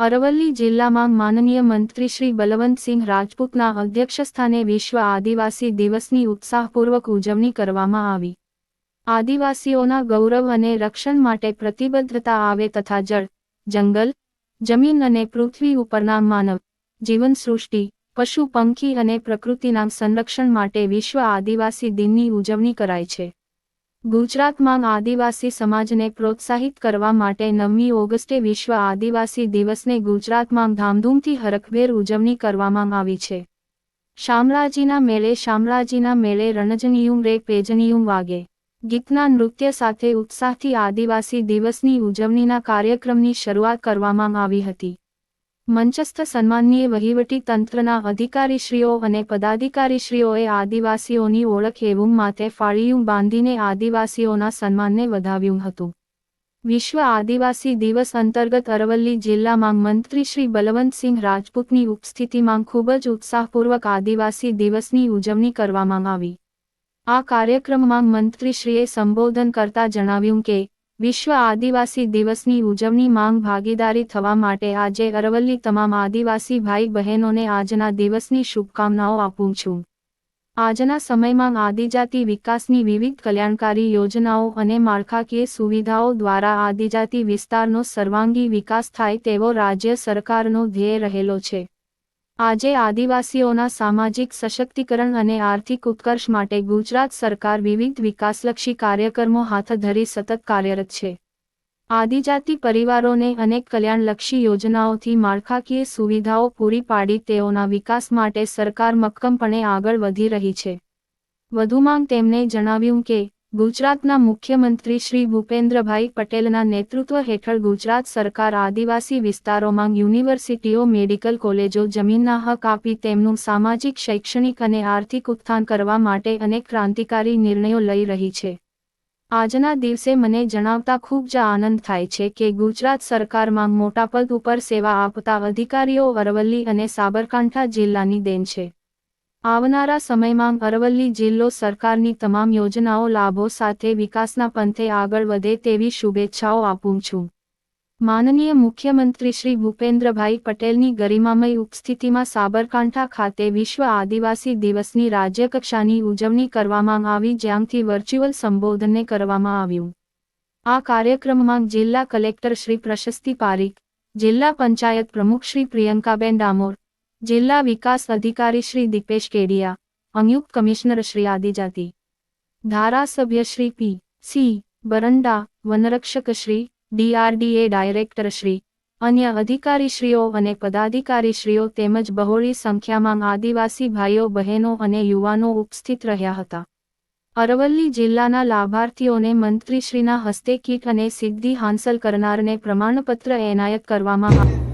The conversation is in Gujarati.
અરવલ્લી જિલ્લામાં માનનીય મંત્રી શ્રી બલવંતસિંહ રાજપૂતના અધ્યક્ષસ્થાને વિશ્વ આદિવાસી દિવસની ઉત્સાહપૂર્વક ઉજવણી કરવામાં આવી. આદિવાસીઓના ગૌરવ અને રક્ષણ માટે પ્રતિબદ્ધતા આવે તથા જળ, જંગલ, જમીન અને પૃથ્વી ઉપરના માનવ જીવન સૃષ્ટિ પશુ પંખી અને પ્રકૃતિના સંરક્ષણ માટે વિશ્વ આદિવાસી દિનની ઉજવણી કરાય છે. ગુજરાતમાં આદિવાસી સમાજને પ્રોત્સાહિત કરવા માટે નવમી ઓગસ્ટે વિશ્વ આદિવાસી દિવસને ગુજરાતમાં ધામધૂમથી હરખભેર ઉજવણી કરવામાં આવી છે. શામળાજીના મેળે શામળાજીના મેળે રણજનિયું રે પેજનિયું વાગે. ગીતના નૃત્ય સાથે ઉત્સાહથી આદિવાસી દિવસની ઉજવણીના કાર્યક્રમની શરૂઆત કરવામાં આવી હતી. મંચસ્થ સન્માનનીય વહીવટી તંત્રના અધિકારીશ્રીઓ અને પદાધિકારીશ્રીઓએ આદિવાસીઓની ઓળખ એવું માથે ફાળિયું બાંધીને આદિવાસીઓના સન્માનને વધાવ્યું હતું. વિશ્વ આદિવાસી દિવસ અંતર્ગત અરવલ્લી જિલ્લામાં મંત્રી શ્રી બલવંતસિંહ રાજપૂતની ઉપસ્થિતિમાં ખૂબ જ ઉત્સાહપૂર્વક આદિવાસી દિવસની ઉજવણી કરવામાં આવી. આ કાર્યક્રમમાં મંત્રીશ્રીએ સંબોધન કરતા જણાવ્યું કે વિશ્વ આદિવાસી દિવસની ઉજવણી માંગ ભાગીદારી થવા માટે આજે અરવલ્લી તમામ આદિવાસી ભાઈ બહેનોને આજના દિવસની શુભકામનાઓ આપું છું. આજના સમયમાં આદિજાતિ વિકાસની વિવિધ કલ્યાણકારી યોજનાઓ અને માળખાકીય સુવિધાઓ દ્વારા આદિજાતિ વિસ્તારનો સર્વાંગી વિકાસ થાય તેવો રાજ્ય સરકારનો ધ્યેય રહેલો છે. આજે આદિવાસીઓના સામાજિક સશક્તિકરણ અને આર્થિક ઉત્કર્ષ માટે ગુજરાત સરકાર વિવિધ વિકાસલક્ષી કાર્યક્રમો હાથ ધરી સતત કાર્યરત છે. આદિજાતિ પરિવારોને અનેક કલ્યાણલક્ષી યોજનાઓથી માળખાકીય સુવિધાઓ પૂરી પાડી તેઓના વિકાસ માટે સરકાર મક્કમપણે આગળ વધી રહી છે. વધુમાં તેમણે જણાવ્યું કે ગુજરાતના મુખ્યમંત્રી શ્રી ભૂપેન્દ્રભાઈ પટેલના નેતૃત્વ હેઠળ ગુજરાત સરકાર આદિવાસી વિસ્તારોમાં યુનિવર્સિટીઓ, મેડિકલ કોલેજો, જમીનના હક આપી તેમનું સામાજિક, શૈક્ષણિક અને આર્થિક ઉત્થાન કરવા માટે અનેક ક્રાંતિકારી નિર્ણયો લઈ રહી છે. આજના દિવસે મને જણાવતા ખૂબ જ આનંદ થાય છે કે ગુજરાત સરકારમાં મોટા પદ ઉપર સેવા આપતા અધિકારીઓ અરવલ્લી અને સાબરકાંઠા જિલ્લાની દેન છે. આવનારા સમયમાં અરવલ્લી જિલ્લો સરકારની તમામ યોજનાઓ લાભો સાથે વિકાસના પંથે આગળ વધે તેવી શુભેચ્છાઓ આપું છું. માનનીય મુખ્યમંત્રી શ્રી ભૂપેન્દ્રભાઈ પટેલની ગરિમામય ઉપસ્થિતિમાં સાબરકાંઠા ખાતે વિશ્વ આદિવાસી દિવસની રાજ્યકક્ષાની ઉજવણી કરવામાં આવી, જ્યાંથી વર્ચ્યુઅલ સંબોધનને કરવામાં આવ્યું. આ કાર્યક્રમમાં જિલ્લા કલેક્ટર શ્રી પ્રશસ્તિ પારીખ, જિલ્લા પંચાયત પ્રમુખ શ્રી પ્રિયંકાબેન ડામોર જિલ્લા વિકાસ અધિકારી શ્રી દીપેશ કેડિયા સંયુક્ત કમિશનર શ્રી આદિજાતિ. ધારાસભ્ય શ્રી પી. સી. બરંડા, વનરક્ષક શ્રી, ડીઆરડીએ ડાયરેક્ટર શ્રી, અન્ય અધિકારીશ્રીઓ અને પદાધિકારીશ્રીઓ તેમજ બહોળી સંખ્યામાં આદિવાસી ભાઈઓ, બહેનો અને યુવાનો ઉપસ્થિત રહ્યા હતા. અરવલ્લી જિલ્લાના લાભાર્થીઓને મંત્રીશ્રીના હસ્તે કીટ અને સિદ્ધિ હાંસલ કરનારને પ્રમાણપત્ર એનાયત કરવામાં આવ્યું.